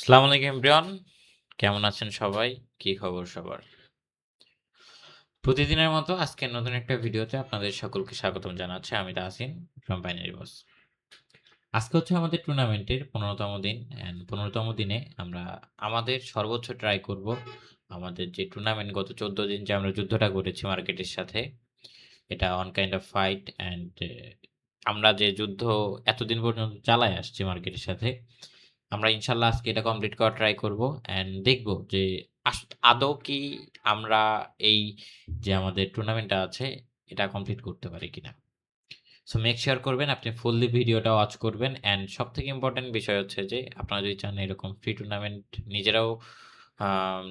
আসসালামু আলাইকুম ব্রিয়ন কেমন আছেন সবাই? কি খবর সবার? প্রতিদিনের মতো আজকে নতুন একটা ভিডিওতে আপনাদের সকলকে স্বাগতম জানাচ্ছি। আমি তাহসিন ফ্রম বাইনারি বস আজকে হচ্ছে আমাদের টুর্নামেন্টের পনেরোতম দিন। অ্যান্ড পনেরোতম দিনে আমরা আমাদের সর্বোচ্চ ট্রাই করব আমাদের যে টুর্নামেন্ট গত চোদ্দ দিন যে আমরা যুদ্ধটা করেছি মার্কেটের সাথে, এটা one kind of fight and আমরা যে যুদ্ধ এতদিন পর্যন্ত চালায় আসছি মার্কেটের সাথে আমরা ইনশাল্লাহ আজকে এটা কমপ্লিট করার ট্রাই করব অ্যান্ড দেখব যে আদৌ কি আমরা এই যে আমাদের টুর্নামেন্টটা আছে, এটা কমপ্লিট করতে পারি কিনা। সো মেক শেয়ার করবেন, আপনি ফুললি ভিডিওটা ওয়াচ করবেন অ্যান্ড সব থেকে ইম্পর্টেন্ট বিষয় হচ্ছে যে, আপনারা যদি চান এরকম ফ্রি টুর্নামেন্ট নিজেরাও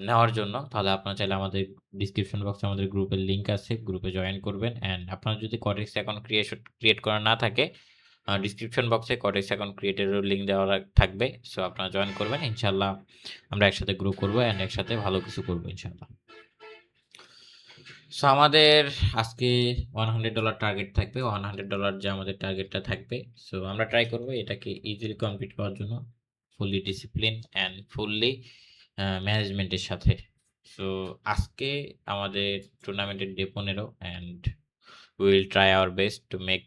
নেওয়ার জন্য, তাহলে আপনারা চাইলে আমাদের ডিসক্রিপশন বক্সে আমাদের গ্রুপের লিঙ্ক আছে গ্রুপে জয়েন করবেন অ্যান্ড আপনার যদি কটেক্স অ্যাকাউন্ট ক্রিয়েশন ক্রিয়েট করা না থাকে ডিসক্রিপশন বক্সে কটেক্স অ্যাকাউন্ট ক্রিয়েটেরও লিঙ্ক দেওয়া থাকবে। সো আপনারা জয়েন করবেন ইনশাল্লাহ আমরা একসাথে গ্রো করব অ্যান্ড একসাথে ভালো কিছু করব ইনশাল্লাহ সো আমাদের আজকে ওয়ান হান্ড্রেড ডলার টার্গেট থাকবে। ওয়ান হান্ড্রেড ডলার যে আমাদের টার্গেটটা থাকবে। সো আমরা ট্রাই করব এটাকে ইজিলি কমপ্লিট করার জন্য ফুললি ডিসিপ্লিন অ্যান্ড ফুললি ম্যানেজমেন্টের সাথে। সো আজকে আমাদের টুর্নামেন্টের ডে পনেরো and will try our best to make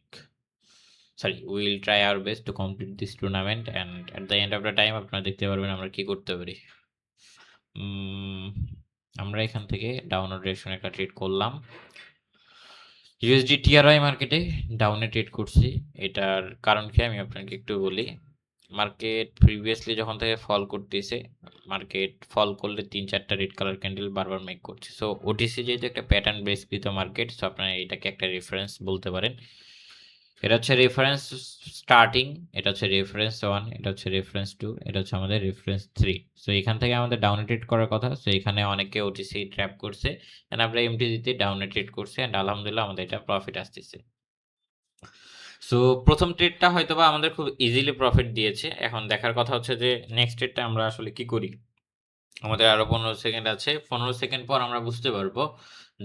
sorry will try our best to complete this tournament and at the end of the time আপনারা দেখতে পারবেন আমরা কি করতে পারি। আমরা এখান থেকে ডাউনলোড ডিরেকশন একটা ট্রেড করলাম। ইউএসডি টিআরআই মার্কেটে ডাউনে ট্রেড করছি। এটার কারণ কি আমি আপনাকে একটু বলি। মার্কেট প্রিভিয়াসলি যখন থেকে ফল করতেছে মার্কেট ফল করলে তিন চারটা রেড কালার ক্যান্ডেল বারবার মেক করছে। সো ওটিসি যেহেতু একটা প্যাটার্ন বেসকৃত মার্কেট সো আপনারা এটাকে একটা রেফারেন্স বলতে পারেন। এটা হচ্ছে রেফারেন্স স্টার্টিং এটা হচ্ছে রেফারেন্স ওয়ান এটা হচ্ছে রেফারেন্স টু এটা হচ্ছে আমাদের রেফারেন্স থ্রি সো এখান থেকে আমাদের ডাউনে ট্রেড করার কথা। সো এখানে অনেকে ওটিসি ট্র্যাপ করছে। অ্যান্ড আমরা এমটি দিতে ডাউনে ট্রেড করছি। অ্যান্ড আলহামদুলিল্লাহ আমাদের এটা প্রফিট আসতেছে। সো প্রথম ট্রেডটা হয়তো বা আমাদের খুব ইজিলি প্রফিট দিয়েছে। এখন দেখার কথা হচ্ছে যে নেক্সট ট্রেডটা আমরা আসলে কি করি? আমাদের আরও পনেরো সেকেন্ড আছে। পনেরো সেকেন্ড পর আমরা বুঝতে পারব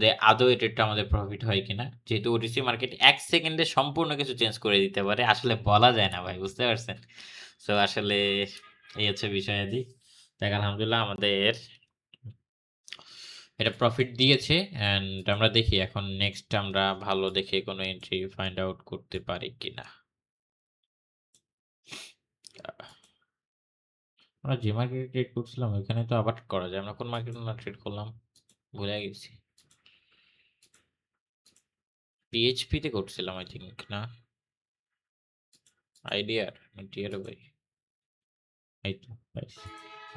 যে আদৌ ট্রেডটা আমাদের প্রফিট হয় কিনা? যেহেতু ওটিসি মার্কেট এক সেকেন্ডে সম্পূর্ণ কিছু চেঞ্জ করে দিতে পারে, আসলে বলা যায় না ভাই, বুঝতে পারছেন? সো আসলে এই হচ্ছে বিষয় আদি দেখ, আলহামদুলিল্লাহ আমাদের এটা প্রফিট দিয়েছে অ্যান্ড আমরা দেখি এখন নেক্সট আমরা ভালো দেখে কোনো এন্ট্রি ফাইন্ড আউট করতে পারি কিনা। আমরা যে মার্কেটে ট্রেড করছিলাম, ওইখানে তো আবার করা যায়। আমরা কোন মার্কেটে ট্রেড করলাম? ভুলে গেছি। পিএইচপি তে করছিলাম আই থিঙ্ক না? আইডিয়ার টিয়ার ভাই এই তো।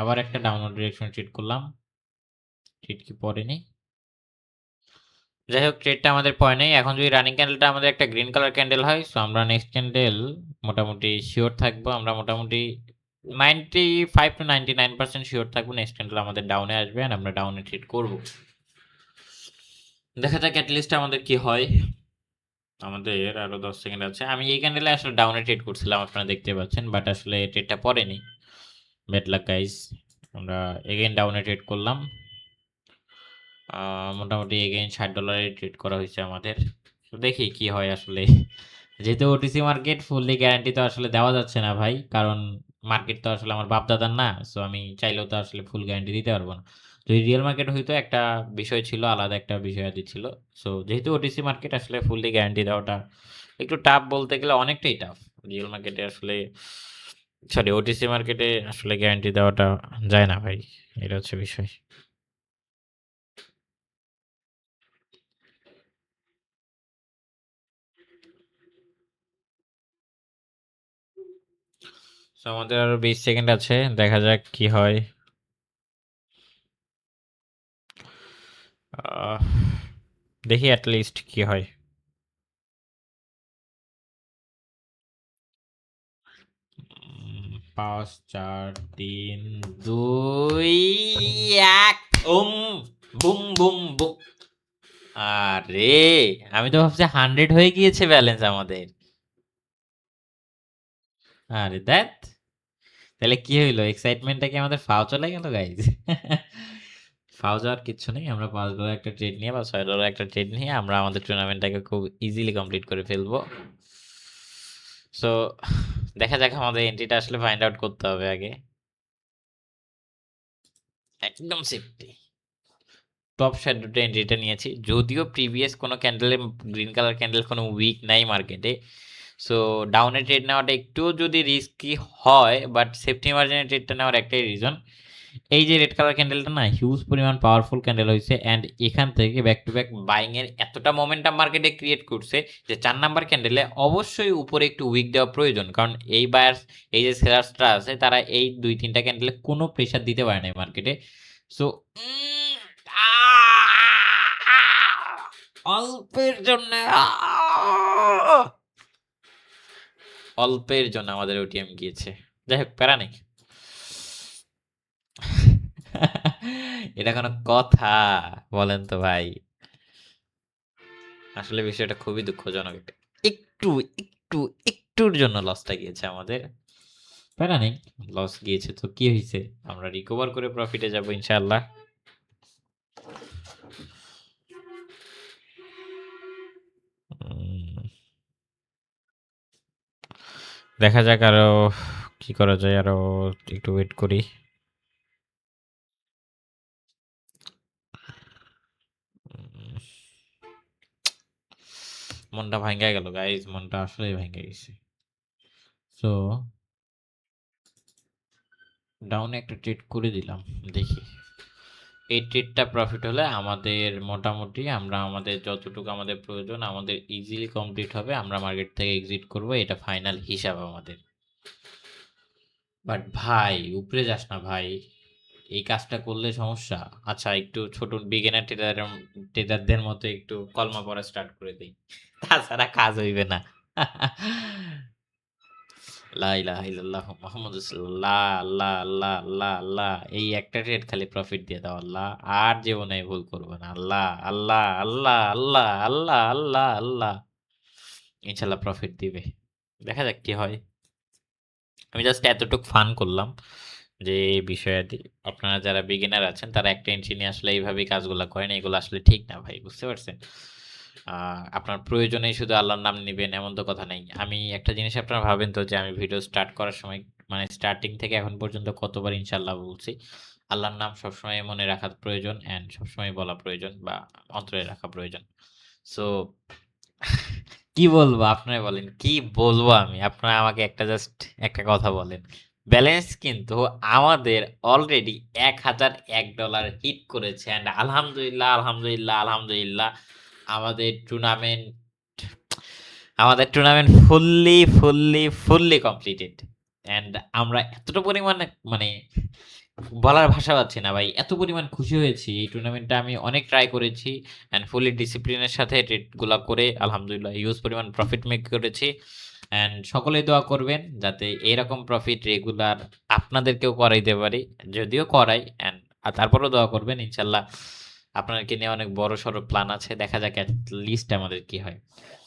আবার একটা ডাউনলোড ডিরেকশন ট্রেড করলাম। ট্রেড কি পড়েনি যাই হোক ট্রেডটা আমাদের পয় নেই। এখন যদি রানিং ক্যান্ডেলটা আমাদের একটা গ্রিন কালার ক্যান্ডেল হয় সো আমরা নেক্সট ক্যান্ডেল মোটামুটি শিওর থাকব। আমরা মোটামুটি ninety five to ninety nine percent sure থাকব নেক্সট ক্যান্ডেল আমাদের ডাউনে আসবে আর আমরা ডাউনে ট্রেড করব। দেখা যাক অ্যাটলিস্ট আমাদের কি হয়। আমাদের আরও দশ সেকেন্ড আছে। আমি এই ক্যান্ডেলে আসলে ডাউনে ট্রেড করছিলাম, আপনারা দেখতে পাচ্ছেন বাট আসলে ট্রেডটা পড়েনি। ব্যাড লাক গাইস আমরা এগেইন ডাউনে ট্রেড করলাম। মোটামুটি এগেইন ষাট ডলারে ট্রেড করা হয়েছে আমাদের। তো দেখি কি হয় আসলে। যেহেতু ওটিসি মার্কেট ফুললি গ্যারান্টি তো আসলে দেওয়া যাচ্ছে না ভাই, কারণ মার্কেট তো আসলে আমার বাপদাদার না সো আমি চাইলেও তো আসলে ফুল গ্যারান্টি দিতে পারব না। যদি রিয়েল মার্কেট হয়তো একটা বিষয় ছিল, আলাদা একটা বিষয় আদি ছিল। সো যেহেতু ওটিসি মার্কেট আসলে ফুললি গ্যারান্টি দেওয়াটা একটু টাফ বলতে গেলে অনেকটাই টাফ রিয়েল মার্কেটে আসলে সরি ওটিসি মার্কেটে আসলে গ্যারান্টি দেওয়াটা যায় না ভাই, এটা হচ্ছে বিষয়। আমাদের আরও বিশ সেকেন্ড আছে, দেখা যাক কি হয়। দেখি লিস্ট কি হয়। পাঁচ, চার, তিন, দুই, এক, উম, বুম বুম বুম। আরে, আমি তো ভাবছি হান্ড্রেড হয়ে গিয়েছে ব্যালেন্স আমাদের। আরে দ্যাট তাহলে কি হইল? এক্সাইটমেন্টটা কি আমাদের ফাও চলে গেল গাইজ যাওয়ার কিচ্ছু নেই। আমরা পাঁচ ডলার একটা ট্রেড নিয়ে বা ছয় ডলার একটা ট্রেড নিয়ে আমরা আমাদের টুর্নামেন্টটাকে খুব ইজিলি কমপ্লিট করে ফেলব। সো দেখা যাক আমাদের এন্ট্রিটা আসলে ফাইন্ড আউট করতে হবে আগে। একদম সেফটি টপ শ্যাডোটা এন্ট্রিটা নিয়েছি। যদিও প্রিভিয়াস কোনো ক্যান্ডেলে গ্রিন কালার ক্যান্ডেল কোনো উইক নাই মার্কেটে সো ডাউনে ট্রেড নেওয়াটা একটু যদি রিস্কি হয় বাট সেফটি মার্জিনে ট্রেডটা নেওয়ার একটাই রিজন এই যে রেড কালার ক্যান্ডেলটা না হিউজ পরিমাণ পাওয়ারফুল ক্যান্ডেল হয়েছে অ্যান্ড এখান থেকে ব্যাক টু ব্যাক বাইংয়ের এতটা মোমেন্টাম মার্কেটে ক্রিয়েট করছে যে চার নাম্বার ক্যান্ডেলে অবশ্যই উপরে একটু উইক দেওয়া প্রয়োজন। কারণ এই বায়ার্স এই যে সেলার্সটা আছে, তারা এই দুই তিনটা ক্যান্ডেলে কোনো প্রেশার দিতে পারে না মার্কেটে সো অল্পের জন্য অল্পের জন্য আমাদের ওটিএম গিয়েছে। যাই হোক, প্যারা নেই। এটা কোনো কথা, বলেন তো ভাই। আসলে বিষয়টা খুবই দুঃখজনক। একটু একটু একটুর জন্য লসটা গিয়েছে আমাদের। প্যারা নেই? লস গিয়েছে তো কি হয়েছে আমরা রিকভার করে প্রফিটে যাব ইনশাআল্লাহ। দেখা যাক আরও কি করা যায়, আরও একটু ওয়েট করি। মনটা ভাঙ্গা গেল গাইজ মনটা আসলেই ভেঙে গেছে। সো ডাউনে একটা ট্রেড করে দিলাম, দেখি। এই ট্রেডটা প্রফিট হলে আমাদের মোটামুটি আমরা আমাদের যতটুকু আমাদের প্রয়োজন, আমাদের ইজিলি কমপ্লিট হবে, আমরা মার্কেট থেকে এক্সিট করব, এটা ফাইনাল হিসাব আমাদের। বাট ভাই, উপরে যাস না ভাই। এই কাজটা করলে সমস্যা? আচ্ছা একটু ছোট বিগিনার ট্রেডার ট্রেডারদের মতো একটু কলমা পড়া স্টার্ট করে দিই। তাছাড়া কাজ হইবে না। এই একটা ট্রেড খালি প্রফিট দিয়ে দাও, আল্লাহ। আর জীবনে ভুল করবে না, আল্লাহ আল্লাহ আল্লাহ আল্লাহ আল্লাহ আল্লাহ আল্লাহ। ইনশাল্লাহ প্রফিট দিবে। দেখা যাক কি হয়। আমি জাস্ট এতটুকু ফান করলাম। যে এই বিষয়াদি, আপনারা যারা বিগিনার আছেন, তারা একটা এন্ট্রি নিয়ে আসলে এইভাবেই কাজগুলো করেন, এগুলো আসলে ঠিক না ভাই, বুঝতে পারছেন? আপনার প্রয়োজনেই শুধু আল্লাহর নাম নেবেন, এমন তো কথা নেই। আমি একটা জিনিস আপনারা ভাবেন তো যে, আমি ভিডিও স্টার্ট করার সময় মানে স্টার্টিং থেকে এখন পর্যন্ত কতবার ইনশাল্লাহ বলছি, আল্লাহর নাম সবসময় মনে রাখা প্রয়োজন অ্যান্ড সবসময় বলা প্রয়োজন বা অন্তরে রাখা প্রয়োজন। সো কি বলব, আপনারা বলেন, কি বলব আমি? আপনারা আমাকে একটা জাস্ট একটা কথা বলেন। ব্যালেন্স কিন্তু আমাদের অলরেডি এক হাজার এক ডলার হিট করেছে। অ্যান্ড আলহামদুলিল্লাহ আলহামদুলিল্লাহ আলহামদুলিল্লাহ, আমাদের টুর্নামেন্ট আমাদের tournament fully fully fully completed and আমরা এতটা পরিমাণে মানে বলার ভাষা পাচ্ছি না ভাই, এত পরিমাণ খুশি হয়েছি। এই টুর্নামেন্টটা আমি অনেক ট্রাই করেছি অ্যান্ড ফুলি ডিসিপ্লিনের সাথে ট্রেডগুলো করে আলহামদুলিল্লাহ ইউজ পরিমাণ প্রফিট মেক করেছি। অ্যান্ড সকলেই দোয়া করবেন যাতে এরকম প্রফিট রেগুলার আপনাদেরকেও করাইতে পারি, যদিও করাই। অ্যান্ড আর তারপরেও দোয়া করবেন, ইনশাল্লাহ আপনাদেরকে নিয়ে অনেক বড় সড়ো প্ল্যান আছে। দেখা যাক লিস্ট আমাদের কি হয়।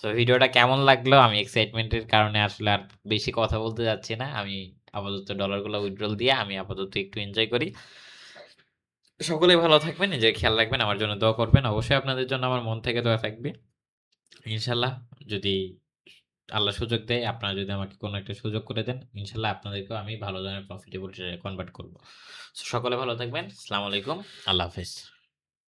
তো ভিডিওটা কেমন লাগল? আমি এক্সাইটমেন্টের কারণে আসলে আর বেশি কথা বলতে যাচ্ছি না। আমি আপাতত ডলারগুলো উইথড্রল দিয়ে আমি আপাতত একটু এনজয় করি। সকলেই ভালো থাকবেন, নিজের খেয়াল রাখবেন, আমার জন্য দোয়া করবেন। অবশ্যই আপনাদের জন্য আমার মন থেকে দোয়া থাকবে। ইনশাল্লাহ যদি আল্লাহ সুযোগ দেয়। আপনারা যদি আমাকে কোনো একটা সুযোগ করে দেন, ইনশাল্লাহ আপনাদেরকেও আমি ভালো ধরনের প্রফিটেবল কনভার্ট করব। সকলে ভালো থাকবেন। আসসালামু আলাইকুম। আল্লাহ হাফেজ।